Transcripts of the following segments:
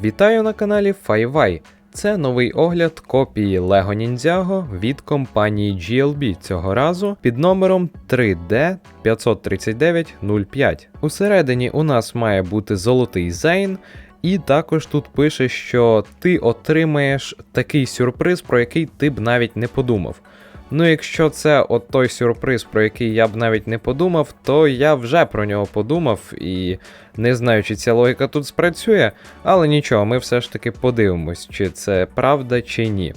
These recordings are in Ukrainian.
Вітаю на каналі FiWi. Це новий огляд копії Lego Ninjago від компанії GLB цього разу під номером 3D 53905. Усередині у нас має бути золотий Зейн, і також тут пише, що ти отримаєш такий сюрприз, про який ти б навіть не подумав. Ну, якщо це от той сюрприз, про який я б навіть не подумав, то я вже про нього подумав і не знаю, чи ця логіка тут спрацює, але нічого, ми все ж таки подивимось, чи це правда, чи ні.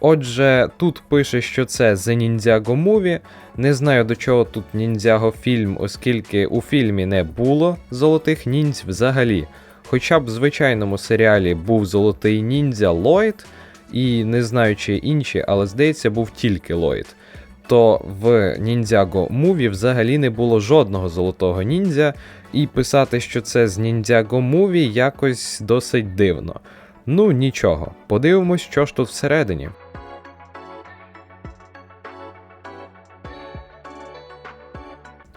Отже, тут пише, що це The Ninjago Movie. Не знаю до чого тут Ninjago фільм, оскільки у фільмі не було золотих ніндзь взагалі. Хоча б в звичайному серіалі був золотий ніндзя Ллойд, і не знаю, чи інші, але здається, був тільки Ллойд. То в Ninjago Movie взагалі не було жодного золотого ніндзя, і писати, що це з Ninjago Movie, якось досить дивно. Ну нічого, подивимось, що ж тут всередині.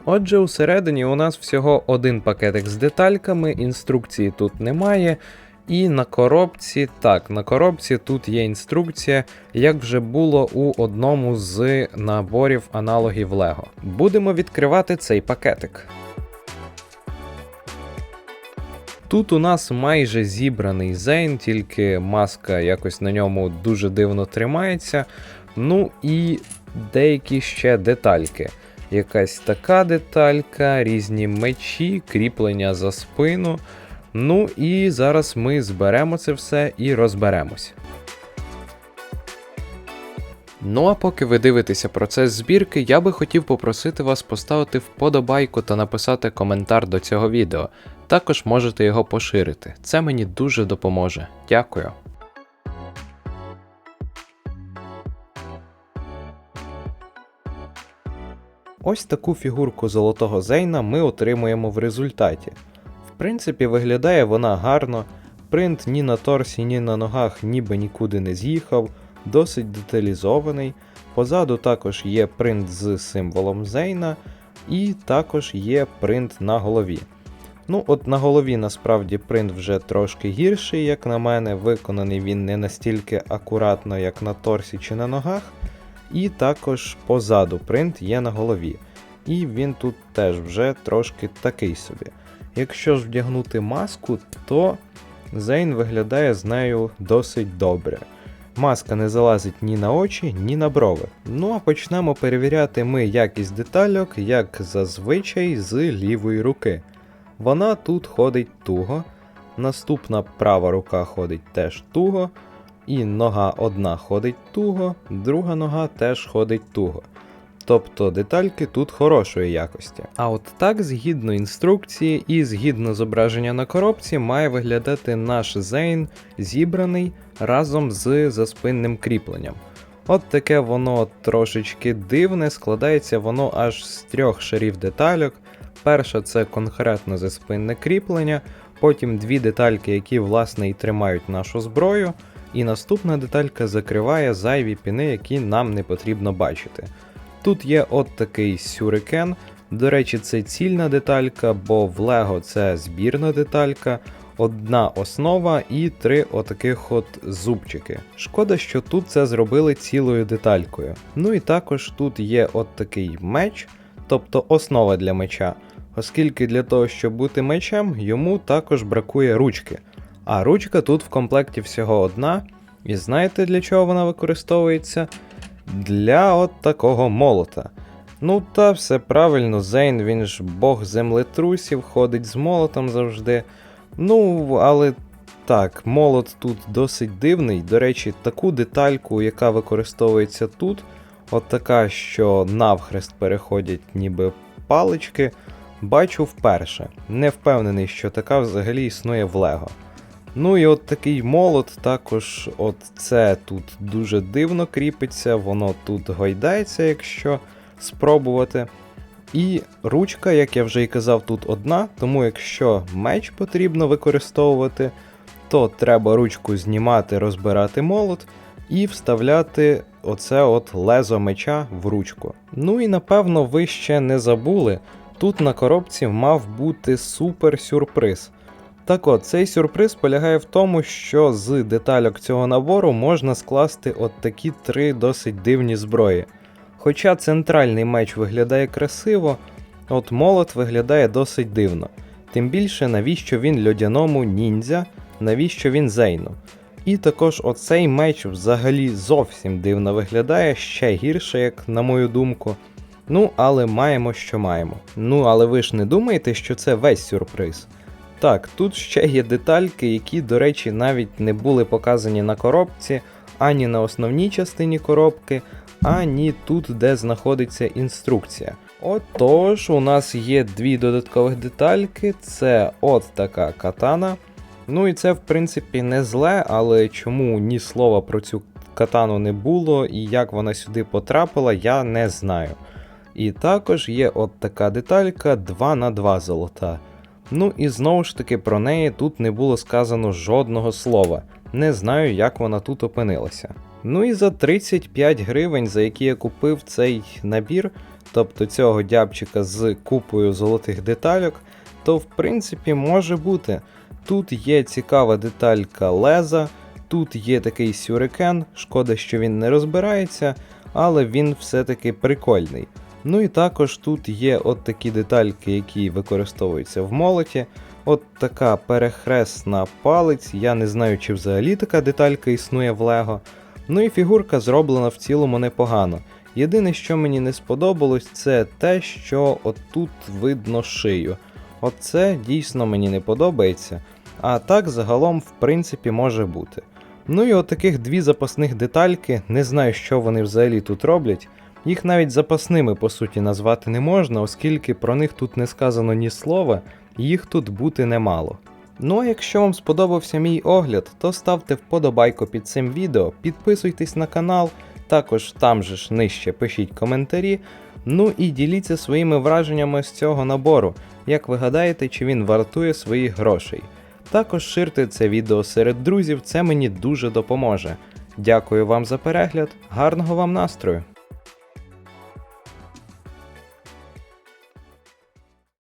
Отже, усередині у нас всього один пакетик з детальками, інструкції тут немає. І на коробці, так, на коробці тут є інструкція, як вже було у одному з наборів аналогів Lego. Будемо відкривати цей пакетик. Тут у нас майже зібраний Зейн, тільки маска якось на ньому дуже дивно тримається. Ну і деякі ще детальки. Якась така деталька, різні мечі, кріплення за спину. Ну і зараз ми зберемо це все і розберемось. Ну а поки ви дивитеся процес збірки, я би хотів попросити вас поставити вподобайку та написати коментар до цього відео. Також можете його поширити. Це мені дуже допоможе. Дякую. Ось таку фігурку золотого Зейна ми отримуємо в результаті. В принципі, виглядає вона гарно, принт ні на торсі, ні на ногах ніби нікуди не з'їхав, досить деталізований. Позаду також є принт з символом Зейна, і також є принт на голові. Ну, от на голові насправді принт вже трошки гірший, як на мене, виконаний він не настільки акуратно, як на торсі чи на ногах. І також позаду принт є на голові. І він тут теж вже трошки такий собі. Якщо ж вдягнути маску, то Зейн виглядає з нею досить добре. Маска не залазить ні на очі, ні на брови. Ну а почнемо перевіряти ми якість детальок, як зазвичай з лівої руки. Вона тут ходить туго, наступна права рука ходить теж туго, і нога одна ходить туго, друга нога теж ходить туго. Тобто детальки тут хорошої якості. А от так, згідно інструкції і згідно зображення на коробці, має виглядати наш Зейн зібраний разом з заспинним кріпленням. От таке воно трошечки дивне, складається воно аж з трьох шарів детальок. Перша це конкретно заспинне кріплення, потім дві детальки, які власне і тримають нашу зброю. І наступна деталька закриває зайві піни, які нам не потрібно бачити. Тут є от такий сюрикен. До речі, це цільна деталька, бо в Лего це збірна деталька, одна основа і три отаких от зубчики. Шкода, що тут це зробили цілою деталькою. Ну і також тут є от такий меч, тобто основа для меча, оскільки для того, щоб бути мечем, йому також бракує ручки. А ручка тут в комплекті всього одна. І знаєте для чого вона використовується? Для от такого молота. Ну та все правильно, Зейн, він ж бог землетрусів, ходить з молотом завжди. Ну, але так, молот тут досить дивний. До речі, таку детальку, яка використовується тут, от така, що навхрест переходять ніби палички, бачу вперше. Не впевнений, що така взагалі існує в Лего. Ну і от такий молот, також от це тут дуже дивно кріпиться, воно тут гойдається, якщо спробувати. І ручка, як я вже і казав, тут одна, тому якщо меч потрібно використовувати, то треба ручку знімати, розбирати молот і вставляти оце от лезо меча в ручку. Ну і напевно ви ще не забули, тут на коробці мав бути супер сюрприз. Так от, цей сюрприз полягає в тому, що з детальок цього набору можна скласти от такі три досить дивні зброї. Хоча центральний меч виглядає красиво, от молот виглядає досить дивно. Тим більше, навіщо він льодяному ніндзя, навіщо він Зейну. І також оцей меч взагалі зовсім дивно виглядає, ще гірше, як на мою думку. Ну, але маємо, що маємо. Ну, але ви ж не думаєте, що це весь сюрприз. Так, тут ще є детальки, які, до речі, навіть не були показані на коробці, ані на основній частині коробки, ані тут, де знаходиться інструкція. Отож, у нас є дві додаткових детальки: це от така катана. Ну і це, в принципі, не зле, але чому ні слова про цю катану не було і як вона сюди потрапила, я не знаю. І також є от така деталька 2 на 2 золота. Ну і знову ж таки про неї тут не було сказано жодного слова. Не знаю, як вона тут опинилася. Ну і за 35 гривень, за які я купив цей набір, тобто цього дябчика з купою золотих детальок, то в принципі може бути. Тут є цікава деталька леза, тут є такий сюрикен, шкода, що він не розбирається, але він все-таки прикольний. Ну і також тут є от такі детальки, які використовуються в молоті. От така перехресна палець, я не знаю, чи взагалі така деталька існує в Лего. Ну і фігурка зроблена в цілому непогано. Єдине, що мені не сподобалось, це те, що отут видно шию. Оце дійсно мені не подобається. А так загалом, в принципі, може бути. Ну і от таких дві запасних детальки, не знаю, що вони взагалі тут роблять. Їх навіть запасними по суті назвати не можна, оскільки про них тут не сказано ні слова, їх тут бути немало. Ну а якщо вам сподобався мій огляд, то ставте вподобайку під цим відео, підписуйтесь на канал, також там же ж нижче пишіть коментарі. Ну і діліться своїми враженнями з цього набору, як ви гадаєте, чи він вартує своїх грошей. Також ширте це відео серед друзів, це мені дуже допоможе. Дякую вам за перегляд, гарного вам настрою!